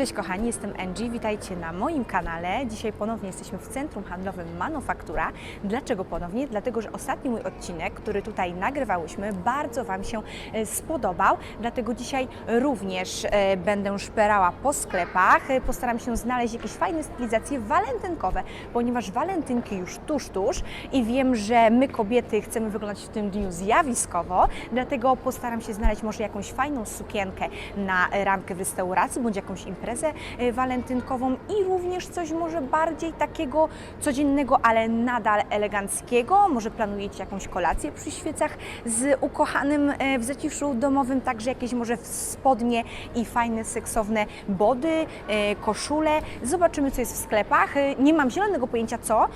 Cześć kochani, jestem Angie, witajcie na moim kanale. Dzisiaj ponownie jesteśmy w centrum handlowym Manufaktura. Dlaczego ponownie? Dlatego, że ostatni mój odcinek, który tutaj nagrywałyśmy, bardzo Wam się e, spodobał. Dlatego dzisiaj również e, będę szperała po sklepach. E, Postaram się znaleźć jakieś fajne stylizacje walentynkowe, ponieważ walentynki już tuż, tuż i wiem, że my kobiety chcemy wyglądać w tym dniu zjawiskowo, dlatego postaram się znaleźć może jakąś fajną sukienkę na randkę w restauracji bądź jakąś imprezę e, walentynkową i również coś może bardziej takiego codziennego, ale nadal eleganckiego. Może planujecie jakąś kolację przy świecach z ukochanym e, w zaciszu domowym, także jakieś może spodnie i fajne, seksowne body, e, koszule. Zobaczymy, co jest w sklepach. Nie mam zielonego pojęcia co,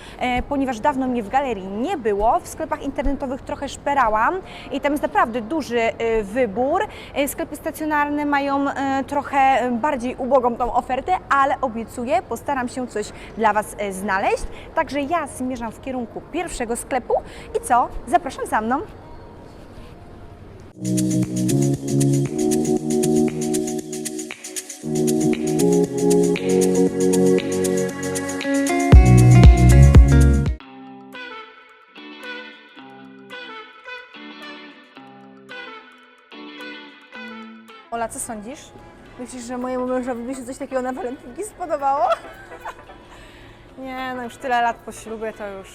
ponieważ dawno mnie w galerii nie było. W sklepach internetowych trochę szperałam i tam jest naprawdę duży wybór. Sklepy stacjonarne mają trochę bardziej ubogą tą ofertę, ale obiecuję, postaram się coś dla Was e, znaleźć. Także ja zmierzam w kierunku pierwszego sklepu i co? Zapraszam za mną. Ola, co sądzisz? Myślisz, że mojemu mężowi by się coś takiego na walentynki spodobało? Nie, no już tyle lat po ślubie to już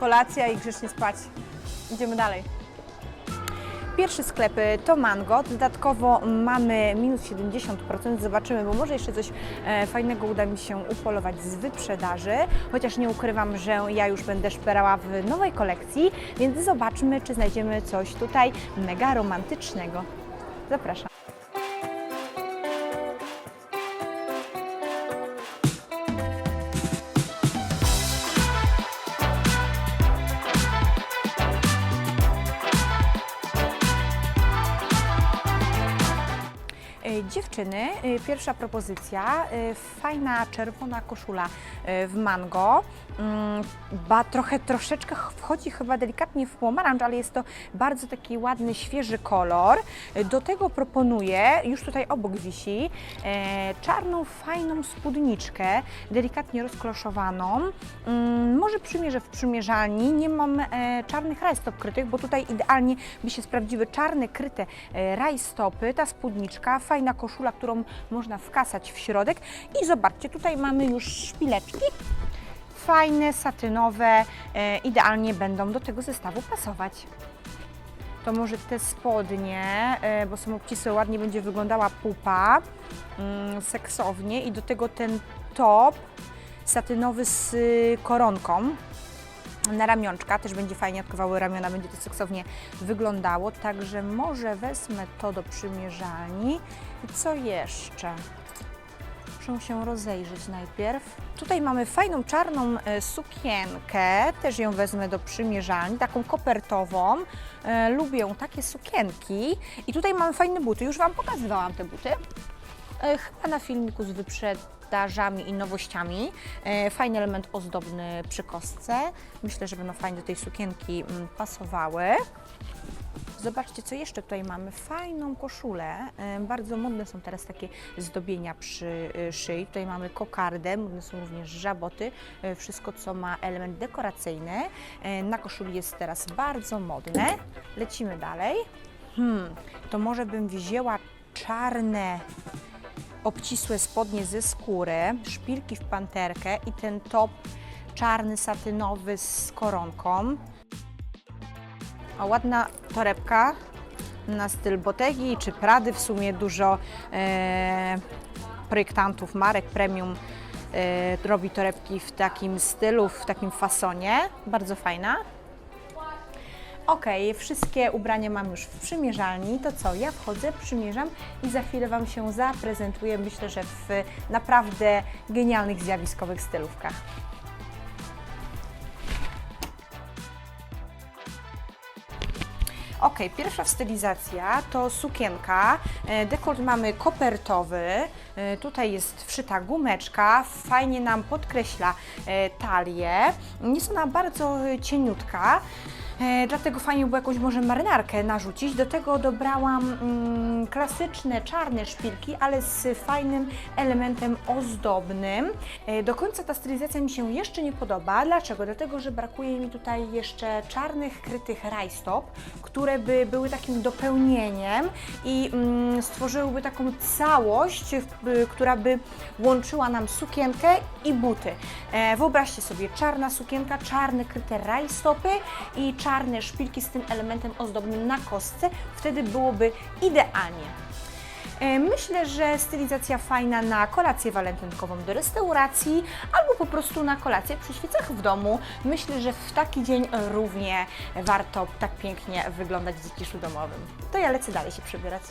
kolacja i grzecznie spać. Idziemy dalej. Pierwszy sklep y, to Mango, dodatkowo mamy minus 70%, zobaczymy, bo może jeszcze coś e, fajnego uda mi się upolować z wyprzedaży, chociaż nie ukrywam, że ja już będę szperała w nowej kolekcji, więc zobaczmy, czy znajdziemy coś tutaj mega romantycznego. Zapraszam. Dziewczyny, e, pierwsza propozycja, e, fajna czerwona koszula e, w mango, Mm, ba, trochę troszeczkę ch- wchodzi chyba delikatnie w pomarańcz, ale jest to bardzo taki ładny, świeży kolor. Do tego proponuję, już tutaj obok wisi, czarną, fajną spódniczkę, delikatnie rozkloszowaną. Mm, Może przymierzę w przymierzalni, nie mam e, czarnych rajstop krytych, bo tutaj idealnie by się sprawdziły czarne, kryte e, rajstopy, ta spódniczka, fajna koszula, którą można wkasać w środek. I zobaczcie, tutaj mamy już szpileczki, fajne, satynowe, e, idealnie będą do tego zestawu pasować. To może te spodnie, e, bo są obcisłe, ładnie będzie wyglądała pupa, mm, seksownie. I do tego ten top satynowy z koronką na ramionczka, też będzie fajnie odkrywały ramiona, będzie to seksownie wyglądało, także może wezmę to do przymierzalni. I co jeszcze? Muszę się rozejrzeć najpierw. Tutaj mamy fajną czarną e, sukienkę, też ją wezmę do przymierzalni, taką kopertową. E, lubię takie sukienki. I tutaj mamy fajne buty, już Wam pokazywałam te buty. E, chyba na filmiku z i nowościami. E, Fajny element ozdobny przy kostce. Myślę, że będą fajnie do tej sukienki mm, pasowały. Zobaczcie, co jeszcze tutaj mamy. Fajną koszulę. E, Bardzo modne są teraz takie zdobienia przy e, szyi. Tutaj mamy kokardę, modne są również żaboty. Wszystko, co ma element dekoracyjny. Na koszuli jest teraz bardzo modne. Lecimy dalej. Hmm, to może bym wzięła czarne obcisłe spodnie ze skóry, szpilki w panterkę i ten top czarny, satynowy z koronką. O, ładna torebka na styl Botegi czy Prady. W sumie dużo e, projektantów marek premium e, robi torebki w takim stylu, w takim fasonie. Bardzo fajna. Ok, wszystkie ubrania mam już w przymierzalni. To co? Ja wchodzę, przymierzam i za chwilę Wam się zaprezentuję. Myślę, że w naprawdę genialnych, zjawiskowych stylówkach. Ok, pierwsza stylizacja to sukienka. E, Dekolt mamy kopertowy. E, Tutaj jest wszyta gumeczka. Fajnie nam podkreśla e, talię. Jest ona bardzo cieniutka. E, dlatego fajnie było jakąś może marynarkę narzucić. Do tego dobrałam mm, klasyczne czarne szpilki, ale z fajnym elementem ozdobnym. E, do końca ta stylizacja mi się jeszcze nie podoba. Dlaczego? Dlatego, że brakuje mi tutaj jeszcze czarnych krytych rajstop, które by były takim dopełnieniem i mm, stworzyłyby taką całość, która by łączyła nam sukienkę i buty. E, wyobraźcie sobie, czarna sukienka, czarne kryte rajstopy i czarne szpilki z tym elementem ozdobnym na kostce. Wtedy byłoby idealnie. E, Myślę, że stylizacja fajna na kolację walentynkową do restauracji albo po prostu na kolację przy świecach w domu. Myślę, że w taki dzień równie warto tak pięknie wyglądać w zaciszu domowym. To ja lecę dalej się przebierać.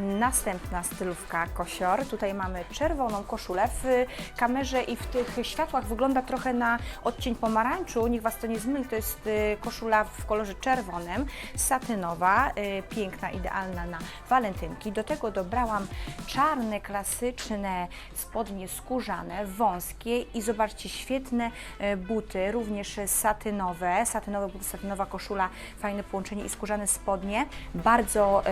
Następna stylówka kosior. Tutaj mamy czerwoną koszulę. W kamerze i w tych światłach wygląda trochę na odcień pomarańczu. Niech Was to nie zmyli, to jest y, koszula w kolorze czerwonym, satynowa, y, piękna, idealna na walentynki. Do tego dobrałam czarne, klasyczne spodnie skórzane, wąskie i zobaczcie, świetne y, buty, również satynowe, satynowe buty, satynowa koszula, fajne połączenie i skórzane spodnie. Bardzo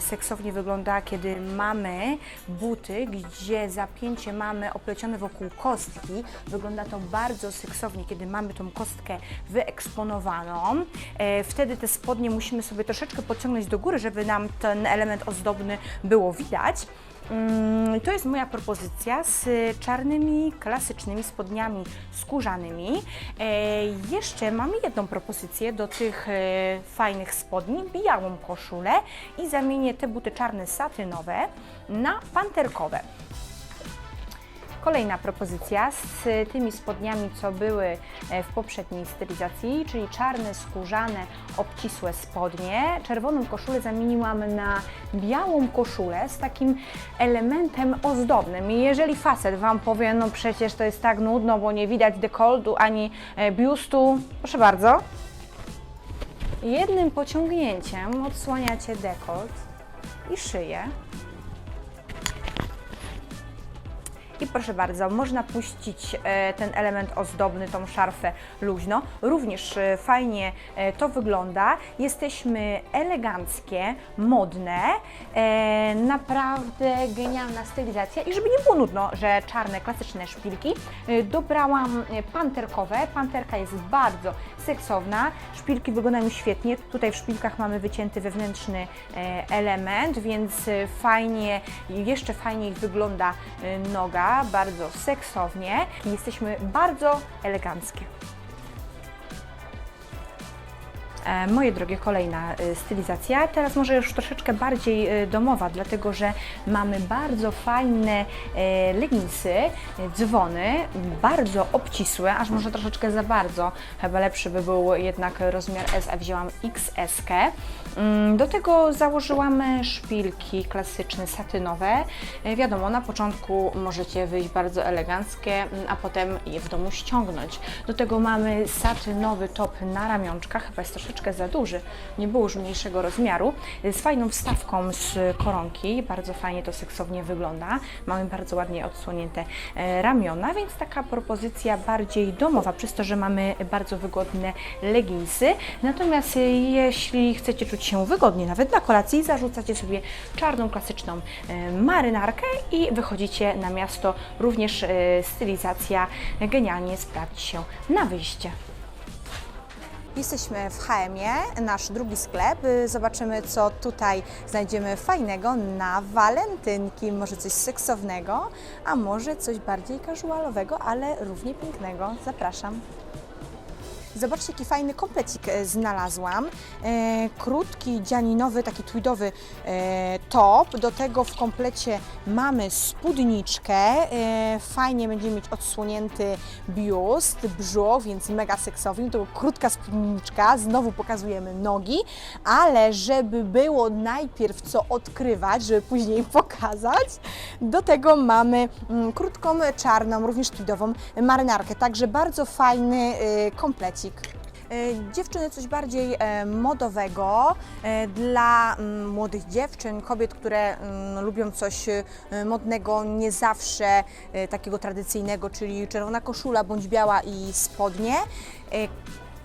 seksownie wygląda, kiedy mamy buty, gdzie zapięcie mamy oplecione wokół kostki. Wygląda to bardzo seksownie, kiedy mamy tą kostkę wyeksponowaną. E, wtedy te spodnie musimy sobie troszeczkę podciągnąć do góry, żeby nam ten element ozdobny było widać. Mm, To jest moja propozycja z czarnymi, klasycznymi spodniami skórzanymi. E, jeszcze mam jedną propozycję do tych e, fajnych spodni, białą koszulę i zamienię te buty czarne satynowe na panterkowe. Kolejna propozycja z tymi spodniami, co były e, w poprzedniej stylizacji, czyli czarne, skórzane, obcisłe spodnie. Czerwoną koszulę zamieniłam na białą koszulę z takim elementem ozdobnym. I jeżeli facet Wam powie, no przecież to jest tak nudno, bo nie widać dekoltu ani e, biustu, proszę bardzo. Jednym pociągnięciem odsłaniacie dekolt i szyję. I proszę bardzo, można puścić e, ten element ozdobny, tą szarfę luźno. Również e, fajnie e, to wygląda. Jesteśmy eleganckie, modne, naprawdę genialna stylizacja. I żeby nie było nudno, że czarne, klasyczne szpilki, dobrałam panterkowe. Panterka jest bardzo seksowna, szpilki wyglądają świetnie. Tutaj w szpilkach mamy wycięty wewnętrzny element, więc fajnie, jeszcze fajniej wygląda noga, bardzo seksownie. I Jesteśmy bardzo eleganckie. E, Moje drogie, kolejna e, stylizacja. Teraz może już troszeczkę bardziej e, domowa, dlatego że mamy bardzo fajne leginsy, dzwony, bardzo obcisłe, aż może troszeczkę za bardzo. Chyba lepszy by był jednak rozmiar S, a wzięłam XS. -kę. Mm, Do tego założyłam szpilki klasyczne, satynowe. Wiadomo, na początku możecie wyjść bardzo eleganckie, mm, a potem je w domu ściągnąć. Do tego mamy satynowy top na ramionczkach, chyba jest troszeczkę za duży, nie było już mniejszego rozmiaru, e, z fajną wstawką z koronki, bardzo fajnie to seksownie wygląda. Mamy bardzo ładnie odsłonięte e, ramiona, więc taka propozycja bardziej domowa, przez to, że mamy bardzo wygodne leginsy. Natomiast e, jeśli chcecie czuć się wygodnie, nawet na kolacji, zarzucacie sobie czarną, klasyczną e, marynarkę i wychodzicie na miasto. Również e, stylizacja genialnie sprawdzi się na wyjście. Jesteśmy w HM-ie, nasz drugi sklep. Y, Zobaczymy, co tutaj znajdziemy fajnego na walentynki. Może coś seksownego, a może coś bardziej casualowego, ale równie pięknego. Zapraszam. Zobaczcie, jaki fajny komplecik e, znalazłam. E, krótki, dzianinowy, taki tweedowy e, top. Do tego w komplecie mamy spódniczkę. Fajnie będzie mieć odsłonięty biust, brzuch, więc mega seksownie. To krótka spódniczka. Znowu pokazujemy nogi, ale żeby było najpierw co odkrywać, żeby później pokazać, do tego mamy mm, krótką, czarną, również tweedową marynarkę. Także bardzo fajny komplecik. E, Dziewczyny coś bardziej e, modowego e, dla mm, młodych dziewczyn, kobiet, które mm, lubią coś modnego, nie zawsze takiego tradycyjnego, czyli czerwona koszula bądź biała i spodnie.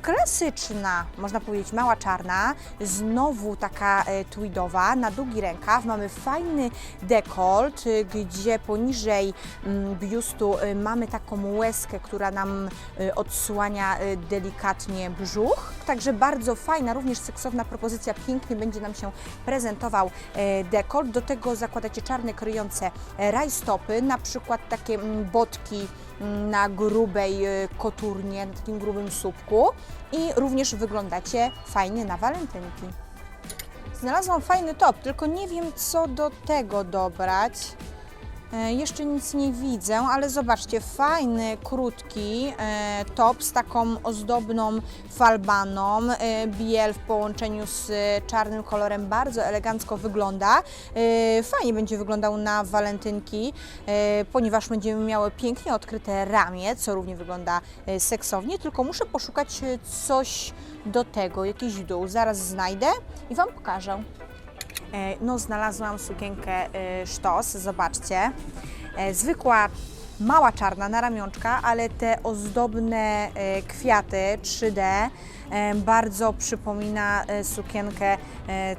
Klasyczna, można powiedzieć, mała czarna, znowu taka e, tweedowa, na długi rękaw. Mamy fajny dekolt, y, gdzie poniżej mm, biustu y, mamy taką łezkę, która nam y, odsłania delikatnie brzuch. Także bardzo fajna, również seksowna propozycja, pięknie będzie nam się prezentował e, dekolt. Do tego zakładacie czarne kryjące rajstopy, na przykład takie mm, botki na grubej y, koturnie, na takim grubym słupku i również wyglądacie fajnie na walentynki. Znalazłam fajny top, tylko nie wiem co do tego dobrać. E, Jeszcze nic nie widzę, ale zobaczcie, fajny, krótki e, top z taką ozdobną falbaną. E, biel w połączeniu z czarnym kolorem bardzo elegancko wygląda. Fajnie będzie wyglądał na walentynki, ponieważ będziemy miały pięknie odkryte ramię, co również wygląda seksownie, tylko muszę poszukać coś do tego, jakiś dół. Zaraz znajdę i Wam pokażę. E, No, znalazłam sukienkę e, sztos, zobaczcie. E, Zwykła, mała czarna na ramionczka, ale te ozdobne kwiaty 3D e, bardzo przypomina sukienkę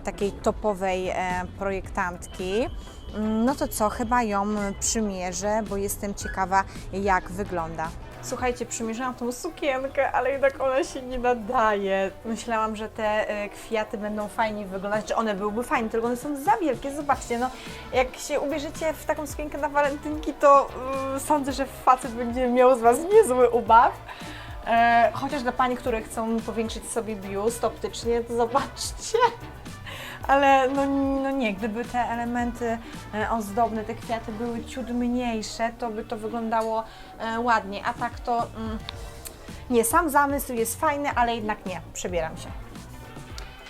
takiej topowej projektantki. Mm, No to co, chyba ją przymierzę, bo jestem ciekawa jak wygląda. Słuchajcie, przymierzałam tą sukienkę, ale jednak ona się nie nadaje. Myślałam, że te e, kwiaty będą fajnie wyglądać, że one byłyby fajne, tylko one są za wielkie. Zobaczcie, no jak się ubierzecie w taką sukienkę na walentynki, to yy, sądzę, że facet będzie miał z Was niezły ubaw. E, chociaż dla pań, które chcą powiększyć sobie biust optycznie, to zobaczcie. Ale no, no nie, gdyby te elementy e, ozdobne, te kwiaty były ciut mniejsze, to by to wyglądało e, ładnie. A tak to mm, nie, sam zamysł jest fajny, ale jednak nie, przebieram się.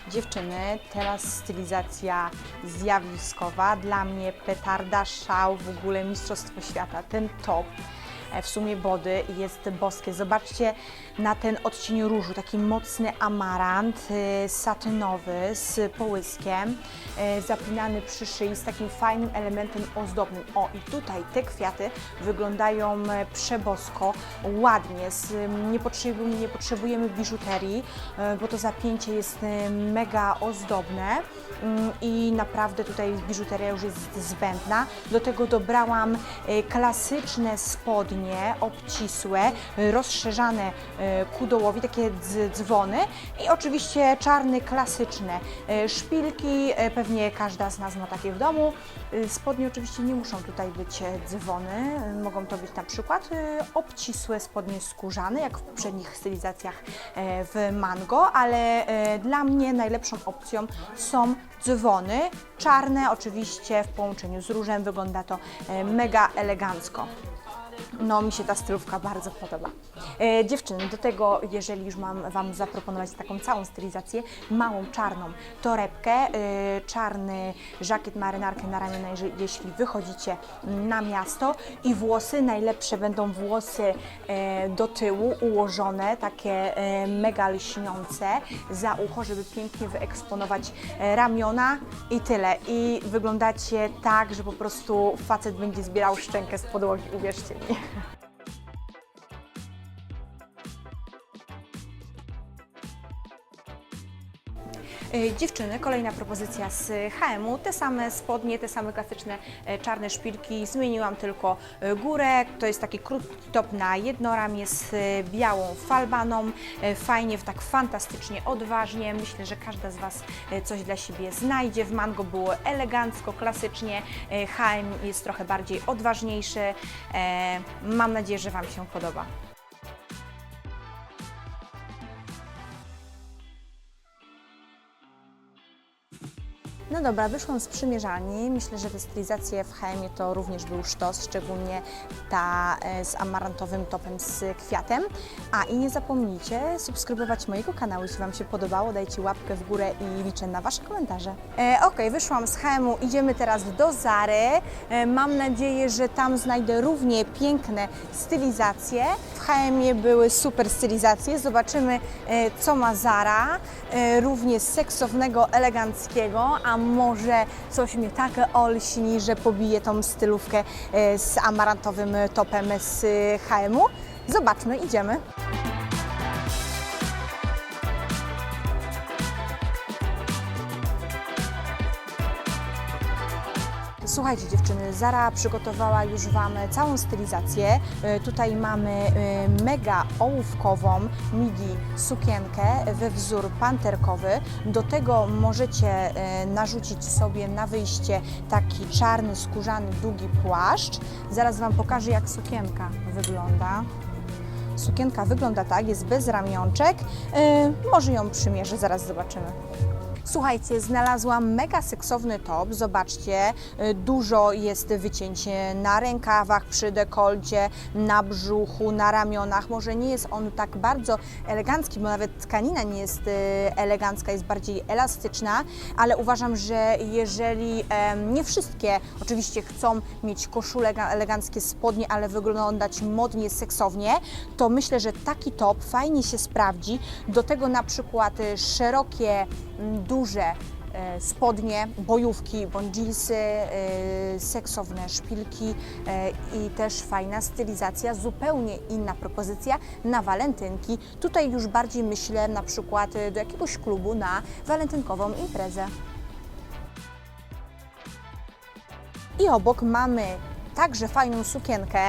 Dziewczyny, teraz stylizacja zjawiskowa. Dla mnie petarda, szał, w ogóle mistrzostwo świata. Ten top, w sumie body jest boskie. Zobaczcie na ten odcień różu, taki mocny amarant, e, satynowy z połyskiem, e, zapinany przy szyi z takim fajnym elementem ozdobnym. O i tutaj te kwiaty wyglądają e, przebosko, ładnie, nie, potrzebujemy, nie potrzebujemy biżuterii, e, bo to zapięcie jest e, mega ozdobne mm, i naprawdę tutaj biżuteria już jest zbędna. Do tego dobrałam e, klasyczne spodnie, obcisłe, e, rozszerzane e, ku dołowi, takie dz- dzwony i oczywiście czarny, klasyczne e, szpilki, e, pewnie każda z nas ma takie w domu. Spodnie oczywiście nie muszą tutaj być dzwony, mogą to być na przykład obcisłe spodnie skórzane, jak w poprzednich stylizacjach w mango, ale dla mnie najlepszą opcją są dzwony, czarne oczywiście w połączeniu z różem, wygląda to mega elegancko. No, mi się ta stylówka bardzo podoba. E, dziewczyny, do tego, jeżeli już mam Wam zaproponować taką całą stylizację, małą czarną torebkę, e, czarny żakiet, marynarkę na ramiona, jeśli wychodzicie na miasto i włosy, najlepsze będą włosy e, do tyłu, ułożone, takie e, mega lśniące za ucho, żeby pięknie wyeksponować e, ramiona i tyle. I wyglądacie tak, że po prostu facet będzie zbierał szczękę z podłogi, uwierzcie mi. Dziewczyny, kolejna propozycja z HM-u. Te same spodnie, te same klasyczne e, czarne szpilki. Zmieniłam tylko e, górę. To jest taki krótki top na jedno ramię z e, białą falbaną. E, Fajnie, tak fantastycznie, odważnie. Myślę, że każda z Was e, coś dla siebie znajdzie. W mango było elegancko, klasycznie. E, HM jest trochę bardziej odważniejszy. E, Mam nadzieję, że Wam się podoba. No dobra, wyszłam z przymierzalni. Myślę, że te stylizacje w HM to również był sztos, szczególnie ta e, z amarantowym topem z kwiatem. A i nie zapomnijcie subskrybować mojego kanału, jeśli Wam się podobało, dajcie łapkę w górę i liczę na Wasze komentarze. E, ok, wyszłam z HM-u, idziemy teraz do Zary. E, mam nadzieję, że tam znajdę równie piękne stylizacje. W HM były super stylizacje, zobaczymy e, co ma Zara, e, również seksownego, eleganckiego, a może coś mnie tak olśni, że pobije tą stylówkę e, z amarantowym topem z HM-u. Zobaczmy, idziemy. Słuchajcie dziewczyny, Zara przygotowała już Wam całą stylizację. E, Tutaj mamy e, mega ołówkową midi sukienkę we wzór panterkowy. Do tego możecie e, narzucić sobie na wyjście taki czarny, skórzany, długi płaszcz. Zaraz Wam pokażę jak sukienka wygląda. Sukienka wygląda tak, jest bez ramionczek. Może ją przymierzę, zaraz zobaczymy. Słuchajcie, znalazłam mega seksowny top. Zobaczcie, y, dużo jest wycięć na rękawach, przy dekolcie, na brzuchu, na ramionach. Może nie jest on tak bardzo elegancki, bo nawet tkanina nie jest y, elegancka, jest bardziej elastyczna, ale uważam, że jeżeli nie wszystkie oczywiście chcą mieć koszule ga- eleganckie spodnie, ale wyglądać modnie, seksownie, to myślę, że taki top fajnie się sprawdzi. Do tego na przykład y, szerokie, duże e, spodnie, bojówki bądź e, seksowne szpilki e, i też fajna stylizacja, zupełnie inna propozycja na walentynki. Tutaj już bardziej myślę na przykład do jakiegoś klubu na walentynkową imprezę. I obok mamy także fajną sukienkę,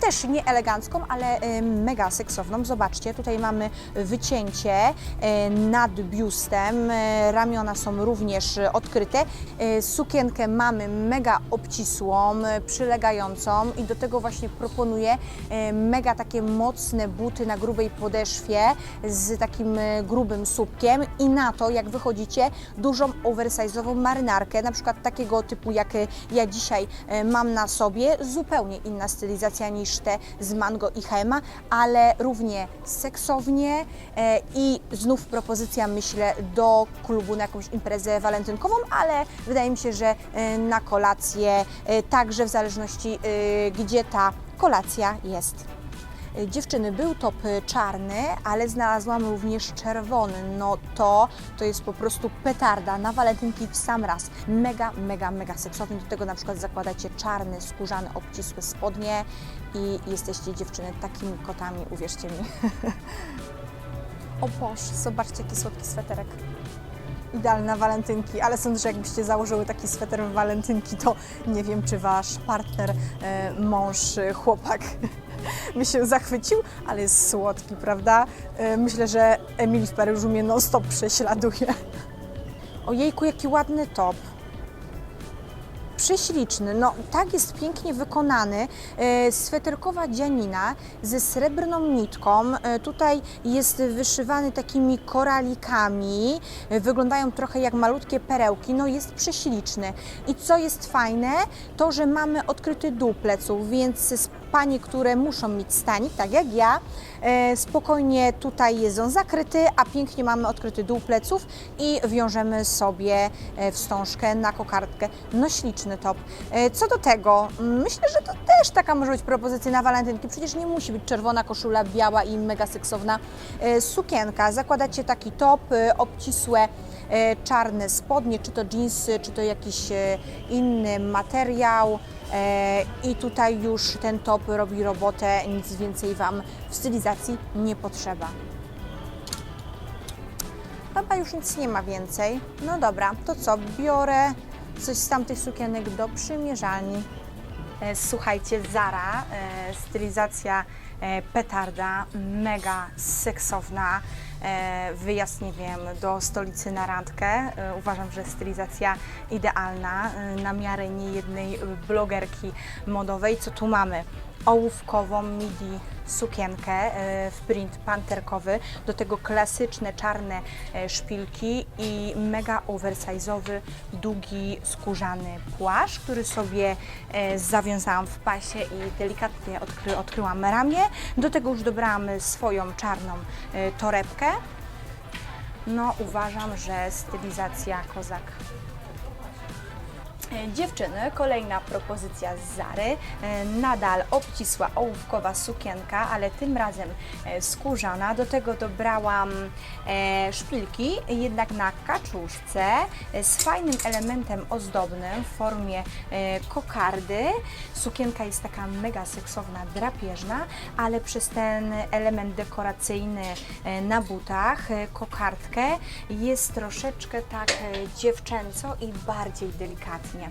też nie elegancką, ale e, mega seksowną. Zobaczcie, tutaj mamy wycięcie e, nad biustem, e, ramiona są również e, odkryte. E, sukienkę mamy mega obcisłą, e, przylegającą i do tego właśnie proponuję e, mega takie mocne buty na grubej podeszwie z takim e, grubym słupkiem i na to, jak wychodzicie, dużą oversize'ową marynarkę, na przykład takiego typu, jak e, ja dzisiaj e, mam na sobie, zupełnie inna stylizacja niż te z Mango i Hema, ale równie seksownie e, i znów propozycja, myślę, do klubu na jakąś imprezę walentynkową, ale wydaje mi się, że e, na kolację, e, także w zależności gdzie ta kolacja jest. Dziewczyny, był top e, czarny, ale znalazłam również czerwony. No to, to jest po prostu petarda na walentynki w sam raz. Mega, mega, mega seksowny. Do tego na przykład zakładacie czarny, skórzany, obcisłe spodnie i jesteście dziewczyny takimi kotami, uwierzcie mi. o Boż, zobaczcie jaki słodki sweterek. Idealny na walentynki, ale sądzę, że jakbyście założyły taki sweter w walentynki, to nie wiem, czy wasz partner, e, mąż, chłopak by się zachwycił, ale jest słodki, prawda? E, Myślę, że Emil w Paryżu mnie non-stop prześladuje. Ojejku, jaki ładny top. Prześliczny, no tak jest pięknie wykonany. E, sweterkowa dzianina ze srebrną nitką. E, tutaj jest wyszywany takimi koralikami. E, wyglądają trochę jak malutkie perełki. No jest prześliczny. I co jest fajne, to że mamy odkryty dół pleców, więc panie, które muszą mieć stanik, tak jak ja, e, spokojnie tutaj jest on zakryty, a pięknie mamy odkryty dół pleców i wiążemy sobie e, wstążkę na kokardkę. No śliczny top. E, Co do tego, mm, myślę, że to też taka może być propozycja na walentynki. Przecież nie musi być czerwona koszula, biała i mega seksowna sukienka. Zakładacie taki top, obcisłe czarne spodnie, czy to jeansy, czy to jakiś inny materiał. E, I tutaj już ten top robi robotę, nic więcej Wam w stylizacji nie potrzeba. Chyba już nic nie ma więcej. No dobra, to co? Biorę coś z tamtych sukienek do przymierzalni. E, Słuchajcie, Zara, e, stylizacja petarda, mega seksowna. E, Wyjazd, nie wiem, do stolicy na randkę. E, Uważam, że stylizacja idealna e, na miarę niejednej blogerki modowej. Co tu mamy? Ołówkową midi sukienkę e, w print panterkowy, do tego klasyczne czarne e, szpilki i mega oversize'owy, długi, skórzany płaszcz, który sobie e, zawiązałam w pasie i delikatnie odkry, odkryłam ramię. Do tego już dobrałam swoją czarną torebkę. No uważam, że stylizacja kozak. E, Dziewczyny, kolejna propozycja z Zary. E, Nadal obcisła ołówkowa sukienka, ale tym razem e, skórzana. Do tego dobrałam szpilki, jednak na kaczuszce z fajnym elementem ozdobnym w formie kokardy. Sukienka jest taka mega seksowna, drapieżna, ale przez ten element dekoracyjny na butach, kokardkę jest troszeczkę tak dziewczęco i bardziej delikatnie.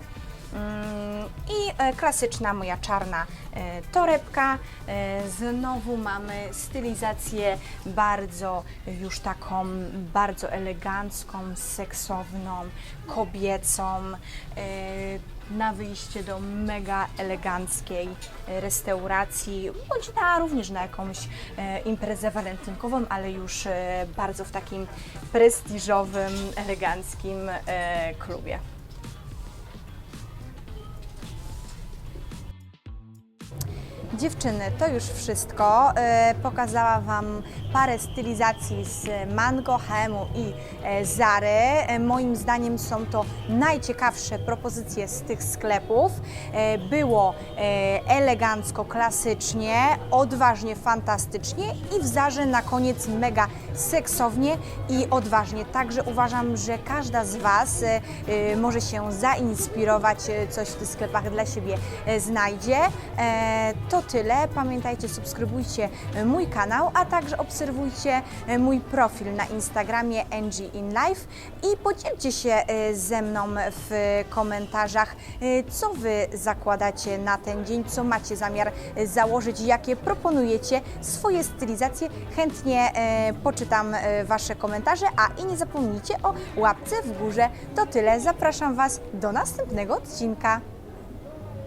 Mm, I e, klasyczna moja czarna e, torebka. E, Znowu mamy stylizację bardzo już taką bardzo elegancką, seksowną, kobiecą. Na wyjście do mega eleganckiej restauracji, bądź na, również na jakąś imprezę walentynkową, ale już bardzo w takim prestiżowym, eleganckim klubie. Dziewczyny, to już wszystko. E, Pokazała Wam parę stylizacji z Mango, Hemu i e, Zary. E, Moim zdaniem są to najciekawsze propozycje z tych sklepów. Było elegancko, klasycznie, odważnie, fantastycznie i w Zarze na koniec mega seksownie i odważnie. Także uważam, że każda z Was może się zainspirować, coś w tych sklepach dla siebie znajdzie. To tyle. Pamiętajcie, subskrybujcie e, mój kanał, a także obserwujcie e, mój profil na Instagramie NG in Life i podzielcie się e, ze mną w komentarzach, co Wy zakładacie na ten dzień, co macie zamiar założyć, jakie proponujecie swoje stylizacje. Chętnie poczytam Wasze komentarze, a i nie zapomnijcie o łapce w górze. To tyle. Zapraszam Was do następnego odcinka.